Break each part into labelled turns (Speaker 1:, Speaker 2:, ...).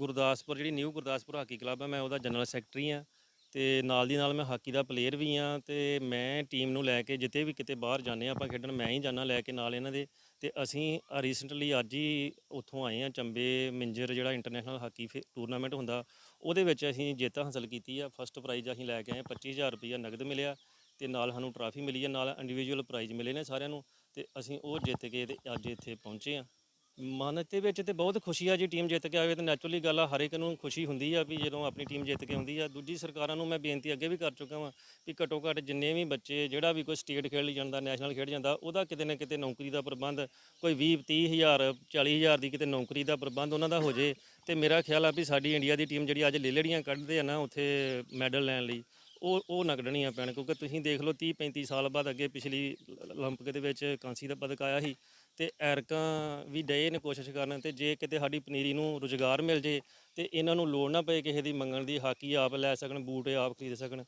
Speaker 1: ਗੁਰਦਾਸਪੁਰ, ਜਿਹੜੀ new Gurdaspur hockey club ਹੈ ਮੈਂ ਉਹਦਾ ਜਨਰਲ ਸੈਕਟਰੀ ਹਾਂ ਤੇ ਨਾਲ ਦੀ ਨਾਲ ਮੈਂ ਹਾਕੀ ਦਾ ਪਲੇਅਰ ਵੀ ਆ ਤੇ ਮੈਂ ਟੀਮ ਨੂੰ ਲੈ ਕੇ ਜਿੱਤੇ ਵੀ ਕਿਤੇ ਬਾਹਰ ਜਾਂਦੇ ਹਾਂ, ਆਪਾਂ ਖੇਡਣ ਮੈਂ ਹੀ ਜਾਣਾ ਲੈ ਕੇ ਨਾਲ ਇਹਨਾਂ ਦੇ ਤੇ ਅਸੀਂ ਰੀਸੈਂਟਲੀ ਅੱਜ ਹੀ ਉੱਥੋਂ ਆਏ ਆ ਚੰਬੇ ਮਿੰਜਰ ਜਿਹੜਾ ਇੰਟਰਨੈਸ਼ਨਲ ਹਾਕੀ ਟੂਰਨਾਮੈਂਟ ਹੁੰਦਾ, ਉਹਦੇ ਵਿੱਚ ਅਸੀਂ ਜਿੱਤ ਹਾਸਲ ਕੀਤੀ ਆ ਫਸਟ ਪ੍ਰਾਈਜ਼ ਅਸੀਂ ਲੈ ਕੇ ਆਏ 25000 ਰੁਪਈਆ ਨਗਦ ਮਿਲਿਆ ਤੇ ਨਾਲ ਸਾਨੂੰ ਟਰਾਫੀ ਮਿਲੀ ਹੈ ਨਾਲ ਇੰਡੀਵਿਜੂਅਲ ਪ੍ਰਾਈਜ਼ ਮਿਲੇ ਨੇ ਸਾਰਿਆਂ ਨੂੰ ਤੇ ਅਸੀਂ ਉਹ ਜਿੱਤ ਕੇ ਤੇ ਅੱਜ ਇੱਥੇ ਪਹੁੰਚੇ ਆ ਮਨ ਦੇ ਵਿੱਚ ਤੇ ਬਹੁਤ ਖੁਸ਼ੀ ਆ ਜੀ ਟੀਮ ਜਿੱਤ ਕੇ ਆਵੇ ਤੇ ਨੈਚੁਰਲੀ ਗੱਲ ਆ ਹਰ ਇੱਕ ਨੂੰ ਖੁਸ਼ੀ ਹੁੰਦੀ ਆ ਵੀ ਜਦੋਂ ਆਪਣੀ ਟੀਮ ਜਿੱਤ ਕੇ ਆਉਂਦੀ ਆ ਦੂਜੀ ਸਰਕਾਰਾਂ ਨੂੰ ਮੈਂ ਬੇਨਤੀ ਅੱਗੇ ਵੀ ਕਰ ਚੁੱਕਾ ਵਾਂ ਵੀ ਘੱਟੋ ਘੱਟ ਜਿੰਨੇ ਵੀ ਬੱਚੇ ਜਿਹੜਾ ਵੀ ਕੋਈ ਸਟੇਟ ਖੇਡ ਲਈ ਜਾਂਦਾ ਨੈਸ਼ਨਲ ਖੇਡ ਜਾਂਦਾ ਉਹਦਾ ਕਿਤੇ ਨਾ ਕਿਤੇ ਨੌਕਰੀ ਦਾ ਪ੍ਰਬੰਧ ਕੋਈ 20 30 ਹਜ਼ਾਰ 40 ਹਜ਼ਾਰ ਦੀ ਕਿਤੇ ਨੌਕਰੀ ਦਾ ਪ੍ਰਬੰਧ ਉਹਨਾਂ ਦਾ ਹੋ ਜੇ ਤੇ ਮੇਰਾ ਖਿਆਲ ਆ ਵੀ ਸਾਡੀ ਇੰਡੀਆ ਦੀ ਟੀਮ ਜਿਹੜੀ ਅੱਜ ਲੇਲੜੀਆਂ ਕੱਢਦੇ ਆ ਨਾ ਉੱਥੇ ਮੈਡਲ ਲੈਣ ਲਈ ਉਹ ਉਹ ਨਗੜਣੀਆਂ ਪੈਣ ਕਿਉਂਕਿ ਤੁਸੀਂ ਦੇਖ ਲਓ 30 35 ਸਾਲ ਬਾਅਦ ਅੱਗੇ ਪਿਛਲੀ 올림픽 ਦੇ ਵਿੱਚ ਕਾਂਸੀ ਦਾ ਪਦਕ ਆਇਆ ਸੀ ਤੇ ਐਰਕਾਂ ਵੀ ਡਏ ਨੇ ਕੋਸ਼ਿਸ਼ ਕਰਨ ਤੇ ਜੇ ਕਿਤੇ ਸਾਡੀ ਪਨੀਰੀ ਨੂੰ ਰੁਜ਼ਗਾਰ ਮਿਲ ਜੇ ਤੇ ਇਹਨਾਂ ਨੂੰ ਲੋੜ ਨਾ ਪਏ ਕਿਸੇ ਦੀ ਮੰਗਣ ਦੀ ਹਾਕੀ ਆਪ ਲੈ ਸਕਣ ਬੂਟ ਆਪ ਖਰੀਦ ਸਕਣ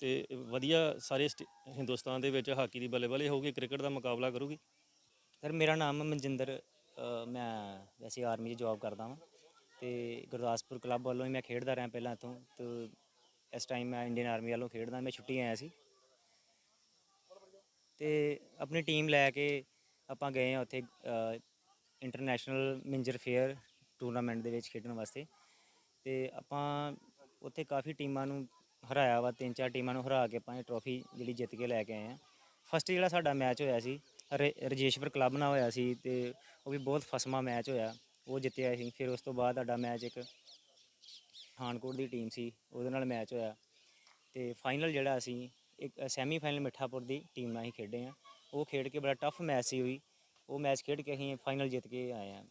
Speaker 1: ਤੇ ਵਧੀਆ ਸਾਰੇ ਸਟੇ- ਹਿੰਦੁਸਤਾਨ ਦੇ ਵਿੱਚ ਹਾਕੀ ਦੀ ਬੱਲੇ ਬੱਲੇ ਹੋਊਗੀ ਕ੍ਰਿਕਟ ਦਾ ਮੁਕਾਬਲਾ ਕਰੂਗੀ।
Speaker 2: ਸਰ ਮੇਰਾ ਨਾਮ ਮਨਜਿੰਦਰ ਅ, ਮੈਂ ਵੈਸੇ ਆਰਮੀ 'ਚ ਜੌਬ ਕਰਦਾ ਹਾਂ ਤੇ ਗੁਰਦਾਸਪੁਰ ਕਲੱਬ ਵੱਲੋਂ ਹੀ ਮੈਂ ਖੇਡਦਾ ਰਿਹਾ ਪਹਿਲਾਂ ਇੱਥੋਂ ਤੇ ਇਸ ਟਾਈਮ ਮੈਂ ਇੰਡੀਅਨ ਆਰਮੀ ਵੱਲੋਂ ਖੇਡਦਾ ਮੈਂ ਛੁੱਟੀ ਆਇਆ ਸੀ। ਤੇ ਆਪਣੀ ਟੀਮ ਲੈ ਕੇ ਆਪਾਂ ਗਏ ਆ ਉੱਥੇ ਇੰਟਰਨੈਸ਼ਨਲ ਮਿੰਜਰ ਫੇਅਰ ਟੂਰਨਾਮੈਂਟ ਦੇ ਵਿੱਚ ਖੇਡਣ ਵਾਸਤੇ। ਤੇ ਆਪਾਂ ਉੱਥੇ ਕਾਫੀ ਟੀਮਾਂ ਨੂੰ ਹਰਾਇਆ ਵਾ, ਤਿੰਨ ਚਾਰ ਟੀਮਾਂ ਨੂੰ ਹਰਾ ਕੇ ਆਪਾਂ ਇਹ ਟਰੋਫੀ ਜਿਹੜੀ ਜਿੱਤ ਕੇ ਲੈ ਕੇ ਆਏ ਆ ਫਸਟ ਜਿਹੜਾ ਸਾਡਾ ਮੈਚ ਹੋਇਆ ਸੀ, ਰ- ਰਜੇਸ਼ਵਰ ਕਲੱਬ ਨਾਲ ਹੋਇਆ ਸੀ ਤੇ ਉਹ ਵੀ ਬਹੁਤ ਫਸਮਾ ਮੈਚ ਹੋਇਆ। ਉਹ ਜਿੱਤਿਆ ਸੀ, ਫਿਰ ਉਸ ਤੋਂ ਬਾਅਦ ਸਾਡਾ ਮੈਚ ਇੱਕ ਪਠਾਨਕੋਟ ਦੀ ਟੀਮ ਸੀ, ਉਹਦੇ ਨਾਲ ਮੈਚ ਹੋਇਆ। ਤੇ ਫਾਈਨਲ ਜਿਹੜਾ ਅਸੀਂ ਇੱਕ ਸੈਮੀ ਫਾਈਨਲ ਮਿੱਠਾਪੁਰ ਦੀ ਟੀਮ ਨਾਲ ਹੀ ਖੇਡੇ ਆ ਉਹ ਖੇਡ ਕੇ ਬੜਾ ਟਫ ਮੈਚ ਸੀ ਹੋਈ ਉਹ ਮੈਚ ਖੇਡ ਕੇ ਅਸੀਂ ਫਾਈਨਲ ਜਿੱਤ ਕੇ ਆਏ ਹਾਂ।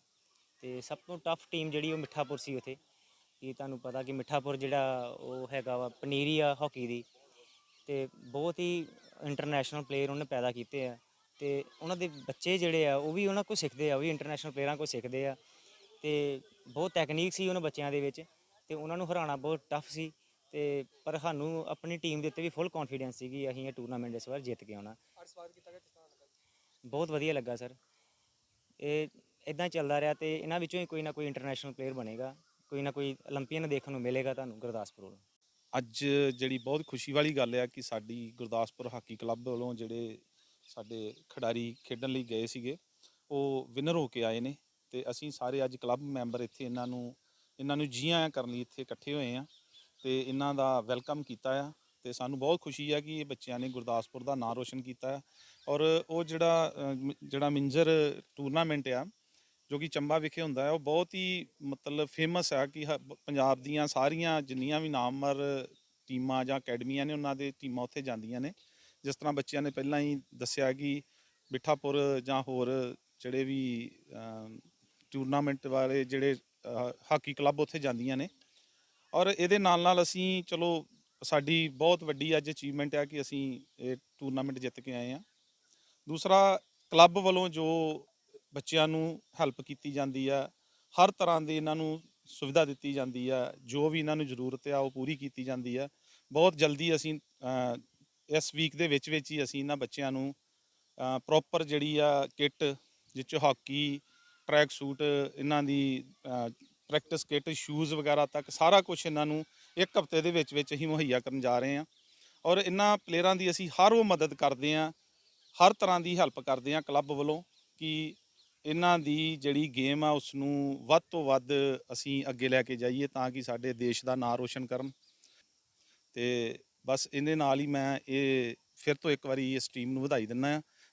Speaker 2: ਤੇ ਸਭ ਤੋਂ ਟਫ ਟੀਮ ਜਿਹੜੀ ਉਹ ਮਿੱਠਾਪੁਰ ਸੀ ਉਥੇ। ਕਿ ਤੁਹਾਨੂੰ ਪਤਾ ਕਿ ਮਿੱਠਾਪੁਰ ਜਿਹੜਾ ਉਹ ਹੈਗਾ ਵਾ ਪਨੀਰੀ ਆ ਹਾਕੀ ਦੀ। ਤੇ ਬਹੁਤ ਹੀ ਇੰਟਰਨੈਸ਼ਨਲ ਪਲੇਅਰ ਉਹਨੇ ਪੈਦਾ ਕੀਤੇ ਆ। ਤੇ ਉਹਨਾਂ ਦੇ ਬੱਚੇ ਜਿਹੜੇ ਆ, ਉਹ ਵੀ ਉਹਨਾਂ ਕੋਲ ਸਿੱਖਦੇ ਆ, ਉਹ ਵੀ ਇੰਟਰਨੈਸ਼ਨਲ ਪਲੇਅਰਾਂ ਕੋਲ ਸਿੱਖਦੇ ਆ। ਤੇ ਬਹੁਤ ਟੈਕਨੀਕ ਸੀ ਉਹਨਾਂ ਬੱਚਿਆਂ ਦੇ ਵਿੱਚ। ਤੇ ਉਹਨਾਂ ਨੂੰ ਹਰਾਉਣਾ ਬਹੁਤ ਟਫ ਸੀ। ਤੇ ਪਰ ਸਾਨੂੰ ਆਪਣੀ ਟੀਮ ਦੇ ਉੱਤੇ ਵੀ ਫੁੱਲ ਕੌਨਫੀਡੈਂਸ ਕਿ ਅਸੀਂ ਇਹ ਟੂਰਨਾਮੈਂਟ ਇਸ ਵਾਰ ਜਿੱਤ ਕੇ ਆਉਣਾ ਬਹੁਤ ਵਧੀਆ ਲੱਗਾ ਸਰ ਇਹ ਇਦਾਂ ਚੱਲਦਾ ਰਿਹਾ ਤੇ ਇਹਨਾਂ ਵਿੱਚੋਂ ਹੀ ਕੋਈ ਨਾ ਕੋਈ ਇੰਟਰਨੈਸ਼ਨਲ ਪਲੇਅਰ ਬਣੇਗਾ ਕੋਈ ਨਾ ਕੋਈ 올림픽ਨ ਦੇਖਣ ਨੂੰ ਮਿਲੇਗਾ ਤੁਹਾਨੂੰ ਗੁਰਦਾਸਪੁਰ ਵੱਲੋਂ।
Speaker 3: ਅੱਜ ਜਿਹੜੀ ਬਹੁਤ ਖੁਸ਼ੀ ਵਾਲੀ ਗੱਲ ਹੈ ਕਿ ਸਾਡੀ ਗੁਰਦਾਸਪੁਰ ਹਾਕੀ ਕਲੱਬ ਵੱਲੋਂ ਜਿਹੜੇ ਸਾਡੇ ਖਿਡਾਰੀ ਖੇਡਣ ਲਈ ਗਏ ਸੀਗੇ ਉਹ ਵਿਨਰ ਹੋ ਕੇ ਆਏ ਨੇ ਤੇ ਅਸੀਂ ਸਾਰੇ ਅੱਜ ਕਲੱਬ ਮੈਂਬਰ ਇੱਥੇ ਇਹਨਾਂ ਨੂੰ ਇਹਨਾਂ ਨੂੰ ਜੀਆਂ ਕਰਨ ਲਈ ਇੱਥੇ ਇਕੱਠੇ ਹੋਏ ਆ। ਤੇ ਇਹਨਾਂ ਦਾ ਵੈਲਕਮ ਕੀਤਾ ਆ ਤੇ ਸਾਨੂੰ ਬਹੁਤ ਖੁਸ਼ੀ ਆ ਕਿ ਇਹ ਬੱਚਿਆਂ ਨੇ ਗੁਰਦਾਸਪੁਰ ਦਾ ਨਾਂ ਰੋਸ਼ਨ ਕੀਤਾ ਆ। ਔਰ ਉਹ ਜਿਹੜਾ ਜਿਹੜਾ ਮਿੰਜਰ ਟੂਰਨਾਮੈਂਟ ਆ, ਜੋ ਕਿ ਚੰਬਾ ਵਿਖੇ ਹੁੰਦਾ ਹੈ ਉਹ ਬਹੁਤ ਹੀ ਮਤਲਬ ਫੇਮਸ ਆ ਕਿ ਹ- ਪੰਜਾਬ ਦੀਆਂ ਸਾਰੀਆਂ ਜਿੰਨੀਆਂ ਵੀ ਨਾਮਵਰ ਟੀਮਾਂ ਜਾਂ ਅਕੈਡਮੀਆਂ ਨੇ ਉਹਨਾਂ ਦੇ ਟੀਮਾਂ ਉੱਥੇ ਜਾਂਦੀਆਂ ਨੇ। ਜਿਸ ਤਰ੍ਹਾਂ ਬੱਚਿਆਂ ਨੇ ਪਹਿਲਾਂ ਹੀ ਦੱਸਿਆ ਕਿ ਬਿਠਾਪੁਰ ਜਾਂ ਹੋਰ ਜਿਹੜੇ ਵੀ ਟੂਰਨਾਮੈਂਟ ਵਾਲੇ ਜਿਹੜੇ ਹਾਕੀ ਕਲੱਬ ਉੱਥੇ ਜਾਂਦੀਆਂ ਨੇ। ਔਰ ਇਹਦੇ ਨਾਲ ਨਾਲ ਅਸੀਂ ਚਲੋ ਸਾਡੀ ਬਹੁਤ ਵੱਡੀ ਅੱਜ ਅਚੀਵਮੈਂਟ ਆ ਕਿ ਅਸੀਂ ਇਹ ਟੂਰਨਾਮੈਂਟ ਜਿੱਤ ਕੇ ਆਏ ਆ ਦੂਸਰਾ ਕਲੱਬ ਵੱਲੋਂ ਜੋ ਬੱਚਿਆਂ ਨੂੰ ਹੈਲਪ ਕੀਤੀ ਜਾਂਦੀ ਆ, ਹਰ ਤਰ੍ਹਾਂ ਦੀ ਇਹਨਾਂ ਨੂੰ ਸੁਵਿਧਾ ਦਿੱਤੀ ਜਾਂਦੀ ਆ, ਜੋ ਵੀ ਇਹਨਾਂ ਨੂੰ ਜ਼ਰੂਰਤ ਆ ਉਹ ਪੂਰੀ ਕੀਤੀ ਜਾਂਦੀ ਆ। ਬਹੁਤ ਜਲਦੀ ਅਸੀਂ ਇਸ ਵੀਕ ਦੇ ਵਿੱਚ ਵਿੱਚ ਹੀ ਅਸੀਂ ਇਹਨਾਂ ਬੱਚਿਆਂ ਨੂੰ ਪ੍ਰੋਪਰ ਜਿਹੜੀ ਆ ਕਿੱਟ ਜਿਸ 'ਚ ਹਾਕੀ ਟਰੈਕ ਸੂਟ ਇਹਨਾਂ ਦੀ ਪ੍ਰੈਕਟਿਸ ਕਿੱਟ ਸ਼ੂਜ਼ ਵਗੈਰਾ ਤੱਕ ਸਾਰਾ ਕੁਝ ਇਹਨਾਂ ਨੂੰ ਇੱਕ ਹਫ਼ਤੇ ਦੇ ਵਿੱਚ ਵਿੱਚ ਹੀ ਮੁਹੱਈਆ ਕਰਨ ਜਾ ਰਹੇ ਹਾਂ। ਔਰ ਇਹਨਾਂ ਪਲੇਅਰਾਂ ਦੀ ਅਸੀਂ ਹਰ ਉਹ ਮਦਦ ਕਰਦੇ ਹਾਂ, ਹਰ ਤਰ੍ਹਾਂ ਦੀ ਹੈਲਪ ਕਰਦੇ ਹਾਂ ਕਲੱਬ ਵੱਲੋਂ ਕਿ ਇਹਨਾਂ ਦੀ ਜਿਹੜੀ ਗੇਮ ਆ ਉਸ ਨੂੰ ਵੱਧ ਤੋਂ ਵੱਧ ਅਸੀਂ ਅੱਗੇ ਲੈ ਕੇ ਜਾਈਏ ਤਾਂ ਕਿ ਸਾਡੇ ਦੇਸ਼ ਦਾ ਨਾਂ ਰੋਸ਼ਨ ਕਰਨ। ਤੇ ਬਸ ਇਹਦੇ ਨਾਲ ਹੀ ਮੈਂ ਇਹ ਫਿਰ ਤੋਂ ਇੱਕ ਵਾਰੀ ਇਸ ਟੀਮ ਨੂੰ ਵਧਾਈ ਦਿੰਦਾ ਹਾਂ।